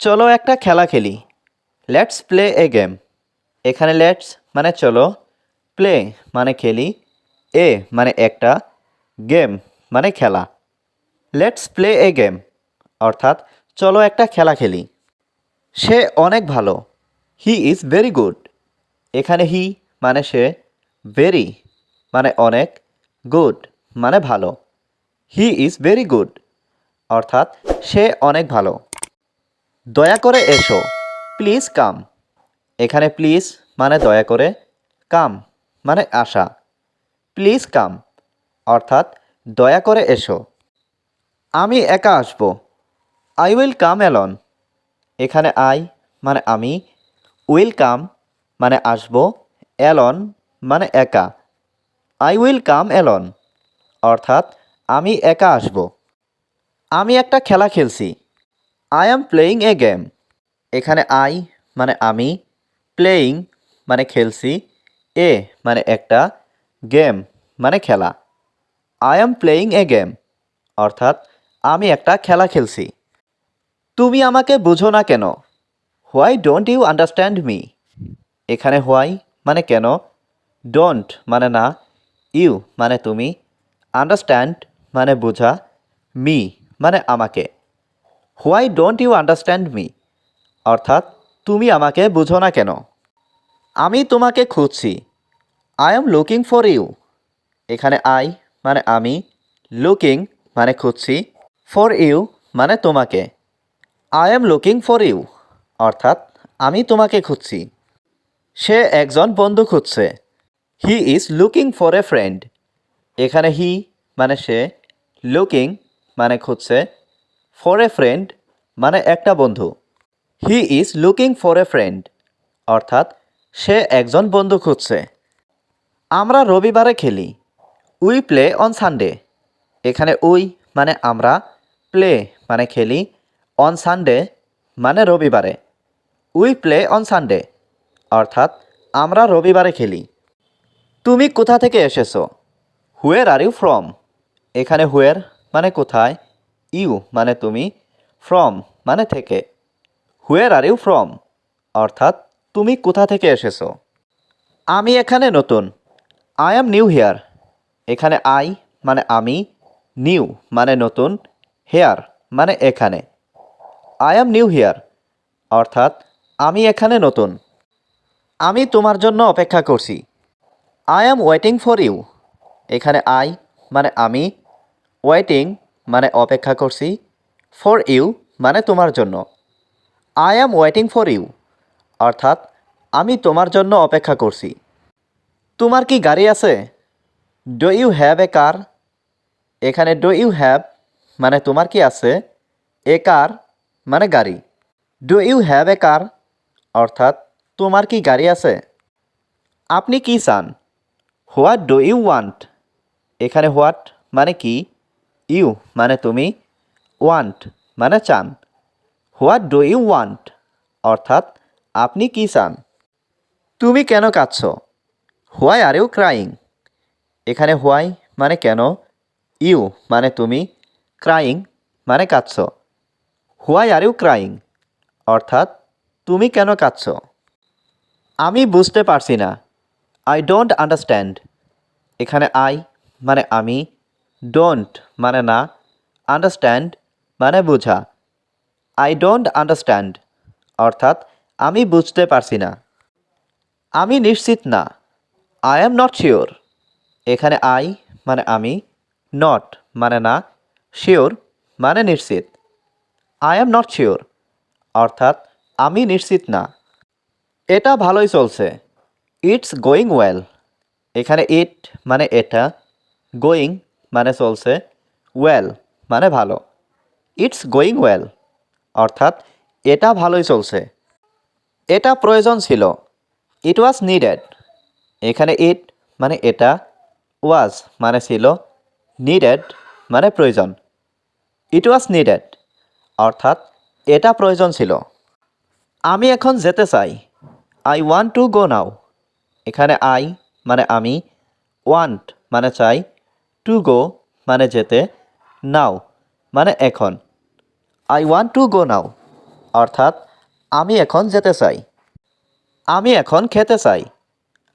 চলো একটা খেলা খেলি। লেটস প্লে এ গেম এখানে লেটস মানে চলো। প্লে মানে খেলি। এ মানে একটা। গেম মানে খেলা। লেটস প্লে এ গেম অর্থাৎ চলো একটা খেলা খেলি। সে অনেক ভালো। হি ইজ ভেরি গুড এখানে হি মানে সে ভেরি মানে অনেক। গুড মানে ভালো। হি ইজ ভেরি গুড অর্থাৎ সে অনেক ভালো। দয়া করে এসো। Please, come. এখানে প্লিজ মানে দয়া করে, কাম মানে আসা প্লিজ, কাম অর্থাৎ দয়া করে এসো। আমি একা আসব। I will come alone. এখানে আই মানে আমি, উইল কাম মানে আসব, অ্যালন মানে একা। আই উইল কাম অ্যালন অর্থাৎ আমি একা আসব। আমি একটা খেলা খেলছি। I am playing a game এখানে আই মানে আমি প্লেয়িং মানে খেলছি, এ মানে একটা গেম মানে খেলা। I am playing a game অর্থাৎ আমি একটা খেলা খেলছি। তুমি আমাকে বুঝো না কেন? Why don't you understand me এখানে হোয়াই মানে কেন? ডোন্ট মানে না। ইউ মানে তুমি। আন্ডারস্ট্যান্ড মানে বোঝা। মি মানে আমাকে। Why don't you understand me অর্থাৎ, তুমি আমাকে বুঝো না কেন? আমি তোমাকে খুঁজছি। I am looking for you এখানে আই মানে আমি লুকিং মানে খুঁজছি। ফর ইউ মানে তোমাকে। I am looking for you অর্থাৎ, আমি তোমাকে খুঁজছি। সে একজন বন্ধু খুঁজছে। He is looking for a friend এখানে হি মানে সে লুকিং মানে খুঁজছে। ফর এ ফ্রেন্ড মানে একটা বন্ধু। He is looking for a friend অর্থাৎ সে একজন বন্ধু খুঁজছে। আমরা রবিবারে খেলি উই প্লে অন সানডে এখানে উই মানে আমরা প্লে মানে খেলি অন সানডে মানে রবিবারে। উই প্লে অন সানডে অর্থাৎ আমরা রবিবারে খেলি। তুমি কোথা থেকে এসেছ? হুয়ের আর ইউ ফ্রম এখানে হুয়ের মানে কোথায়? ইউ মানে তুমি ফ্রম মানে থেকে। Where are you from? অর্থাৎ তুমি কোথা থেকে এসেছ? আমি এখানে নতুন। I am new here. এখানে আই মানে আমি, নিউ মানে নতুন, হেয়ার মানে এখানে। I am new here. অর্থাৎ আমি এখানে নতুন। আমি তোমার জন্য অপেক্ষা করছি। I am waiting for you. এখানে আই মানে আমি, ওয়েটিং মানে অপেক্ষা করছি ফর ইউ মানে তোমার জন্য। I am waiting for you অর্থাৎ আমি তোমার জন্য অপেক্ষা করছি। তোমার কি গাড়ি আছে? Do you have a car এখানে ডো ইউ হ্যাভ মানে তোমার কি আছে? এ কার মানে গাড়ি। Do you have a car অর্থাৎ তোমার কি গাড়ি আছে? আপনি কি চান? হোয়াট ডু ইউ ওয়ান্ট এখানে হোয়াট মানে কি? ইউ মানে তুমি ওয়ান্ট মানে চান। হোয়াট ডু ইউ ওয়ান্ট অর্থাৎ আপনি কি চান? তুমি কেন কাঁদছ? Why are you crying? এখানে হোয়াই মানে কেন? ইউ মানে তুমি ক্রাইং মানে কাঁদছ। Why are you crying? অর্থাৎ তুমি কেন কাঁদছ? আমি বুঝতে পারছি না। I don't understand. এখানে আই মানে আমি ডোন্ট মানে না আন্ডারস্ট্যান্ড মানে বোঝা। আই ডোন্ট আন্ডারস্ট্যান্ড অর্থাৎ আমি বুঝতে পারছি না। আমি নিশ্চিত না আই অ্যাম নট শিওর এখানে আই মানে আমি নট মানে না শিওর মানে নিশ্চিত। আই অ্যাম নট শিওর অর্থাৎ আমি নিশ্চিত না। এটা ভালোই চলছে। ইটস গোয়িং ওয়েল এখানে ইট মানে এটা গোয়িং মানে চলছে ওয়েল মানে ভালো। ইটস গোয়িং ওয়েল অর্থাৎ এটা ভালোই চলছে। এটা প্রয়োজন ছিল। ইট ওয়াজ নিডেড এখানে ইট মানে এটা ওয়াজ মানে ছিল নিডেড মানে প্রয়োজন। ইট ওয়াজ নিডেড অর্থাৎ এটা প্রয়োজন ছিল। আমি এখন যেতে চাই। I want to go now এখানে আই মানে আমি ওয়ান্ট মানে চাই। টু গো মানে যেতে নাও মানে এখন। I want to go now অর্থাৎ আমি এখন যেতে চাই। আমি এখন খেতে চাই।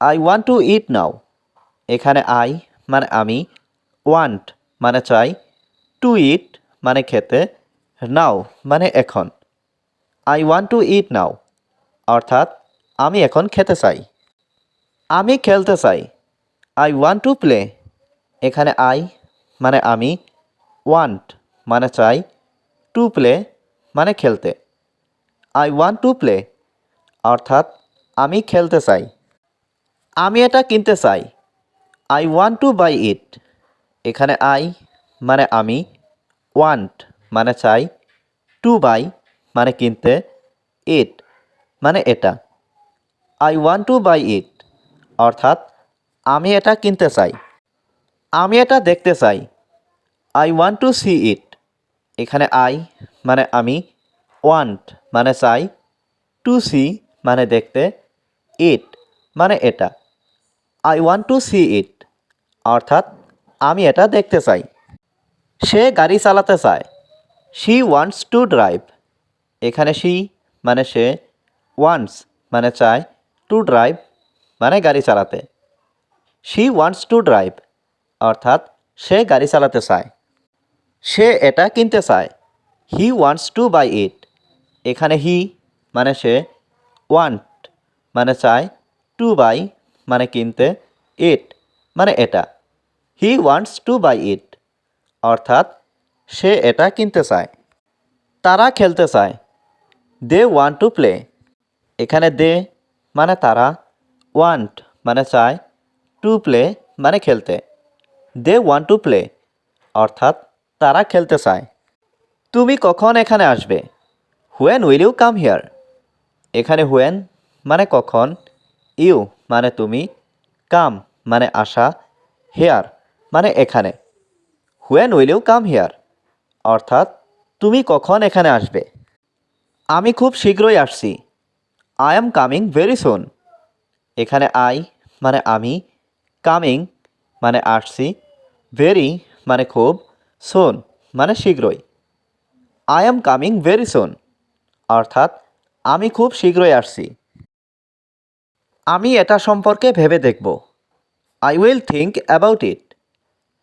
I want to eat now এখানে আই মানে আমি ওয়ান্ট মানে চাই। টু ইট মানে খেতে নাও মানে এখন। I want to eat now অর্থাৎ আমি এখন খেতে চাই। আমি খেলতে চাই। আই ওয়ান্ট টু প্লে এখানে আই মানে আমি ওয়ান্ট মানে চাই টু প্লে মানে খেলতে। আই ওয়ান্ট টু প্লে অর্থাৎ আমি খেলতে চাই। আমি এটা কিনতে চাই। I want to buy it এখানে আই মানে আমি ওয়ান্ট মানে চাই টু বাই মানে কিনতে ইট মানে এটা। I want to buy it অর্থাৎ আমি এটা কিনতে চাই। আমি এটা দেখতে চাই। I want to see it এখানে আই মানে আমি ওয়ান্ট মানে চাই। টু সি মানে দেখতে। ইট মানে এটা। I want to see it অর্থাৎ আমি এটা দেখতে চাই। সে গাড়ি চালাতে চায়। শি ওয়ান্টস টু ড্রাইভ এখানে শি মানে সে ওয়ান্টস মানে চায় টু ড্রাইভ মানে গাড়ি চালাতে। শি ওয়ান্টস টু ড্রাইভ অর্থাৎ সে গাড়ি চালাতে চায়। সে এটা কিনতে চায়। He wants to buy it এখানে হি মানে সে ওয়ান্ট মানে চায় টু বাই মানে কিনতে ইট মানে এটা। He wants to buy it অর্থাৎ সে এটা কিনতে চায়। তারা খেলতে চায়। দে ওয়ান্ট টু প্লে এখানে দে মানে তারা ওয়ান্ট মানে চায় টু প্লে মানে খেলতে। দে ওয়ান টু প্লে অর্থাৎ তারা খেলতে চায়। তুমি কখন এখানে আসবে? When will you come here এখানে হুয়েন মানে কখন? ইউ মানে তুমি। কাম মানে আসা। হেয়ার মানে এখানে। When will you come here অর্থাৎ তুমি কখন এখানে আসবে? আমি খুব শীঘ্রই আসছি। I am coming very soon এখানে আই মানে আমি। কামিং মানে আসছি। ভেরি মানে খুব সুন মানে শীঘ্রই। I am coming very soon অর্থাৎ আমি খুব শীঘ্রই আসছি। আমি এটা সম্পর্কে ভেবে দেখব। I will think about it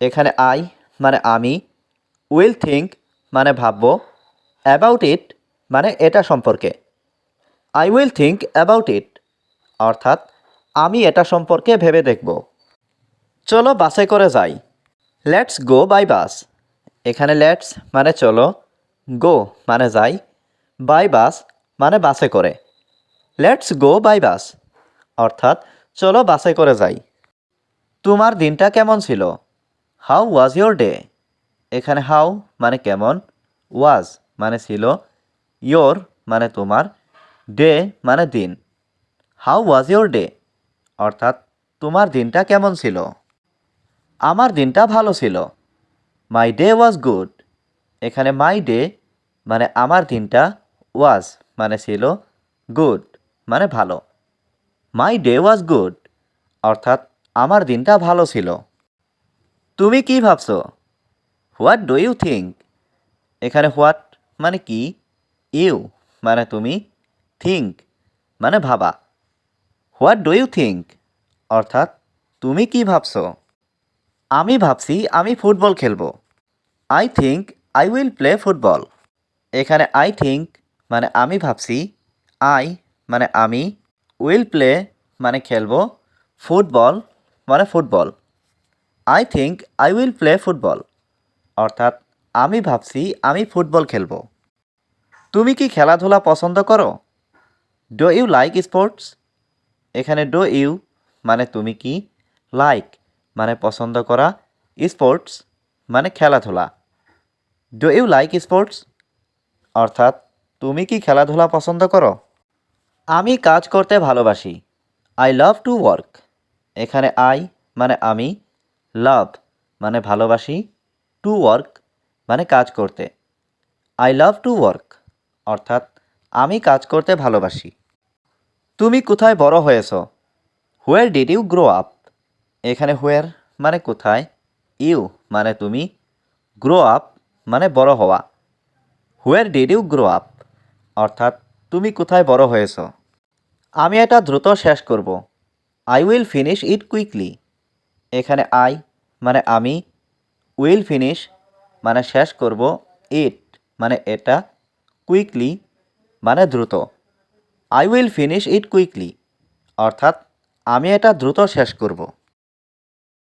এখানে আই মানে আমি উইল থিঙ্ক মানে ভাবব। অ্যাবাউট ইট মানে এটা সম্পর্কে। I will think about it অর্থাৎ আমি এটা সম্পর্কে ভেবে দেখব। চলো বাসে করে যাই। লেটস গো বাই বাস এখানে লেটস মানে চলো গো মানে যাই বাই বাস মানে বাসে করে। লেটস গো বাই বাস অর্থাৎ চলো বাসে করে যাই। তোমার দিনটা কেমন ছিল? হাউ ওয়াজ ইয়োর ডে এখানে হাউ মানে কেমন? ওয়াজ মানে ছিল ইয়োর মানে তোমার ডে মানে দিন। হাউ ওয়াজ ইয়োর ডে অর্থাৎ তোমার দিনটা কেমন ছিল? আমার দিনটা ভালো ছিল। মাই ডে ওয়াজ গুড এখানে মাই ডে মানে আমার দিনটা ওয়াজ মানে ছিল গুড মানে ভালো। মাই ডে ওয়াজ গুড অর্থাৎ আমার দিনটা ভালো ছিল। তুমি কি ভাবছ? হোয়াট ডু ইউ থিঙ্ক এখানে হোয়াট মানে কি? ইউ মানে তুমি থিঙ্ক মানে ভাবা। হোয়াট ডু ইউ থিঙ্ক অর্থাৎ তুমি কি ভাবছ? আমি ভাবছি আমি ফুটবল খেলব। I think I will play football এখানে আই থিঙ্ক মানে আমি ভাবছি আই মানে আমি উইল প্লে মানে খেলব ফুটবল মানে football I think I will play football অর্থাৎ আমি ভাবছি আমি ফুটবল খেলব। তুমি কি খেলাধুলা পছন্দ করো? ডো ইউ লাইক স্পোর্টস এখানে ডো ইউ মানে তুমি কি লাইক মানে পছন্দ করা স্পোর্টস মানে খেলাধুলা। ডো ইউ লাইক স্পোর্টস অর্থাৎ, তুমি কি খেলাধুলা পছন্দ করো? আমি কাজ করতে ভালোবাসি। আই লাভ টু ওয়ার্ক এখানে আই মানে আমি লাভ মানে ভালোবাসি টু ওয়ার্ক মানে কাজ করতে। আই লাভ টু ওয়ার্ক অর্থাৎ, আমি কাজ করতে ভালোবাসি। তুমি কোথায় বড় হয়েছ? Where did you grow up এখানে হোয়ার মানে কোথায়? ইউ মানে তুমি গ্রো আপ মানে বড় হওয়া। Where did you grow up অর্থাৎ তুমি কোথায় বড় হয়েছ? আমি এটা দ্রুত শেষ করব। I will finish it quickly এখানে আই মানে আমি উইল ফিনিশ মানে শেষ করব ইট মানে এটা কুইকলি মানে দ্রুত। I will finish it quickly অর্থাৎ আমি এটা দ্রুত শেষ করব।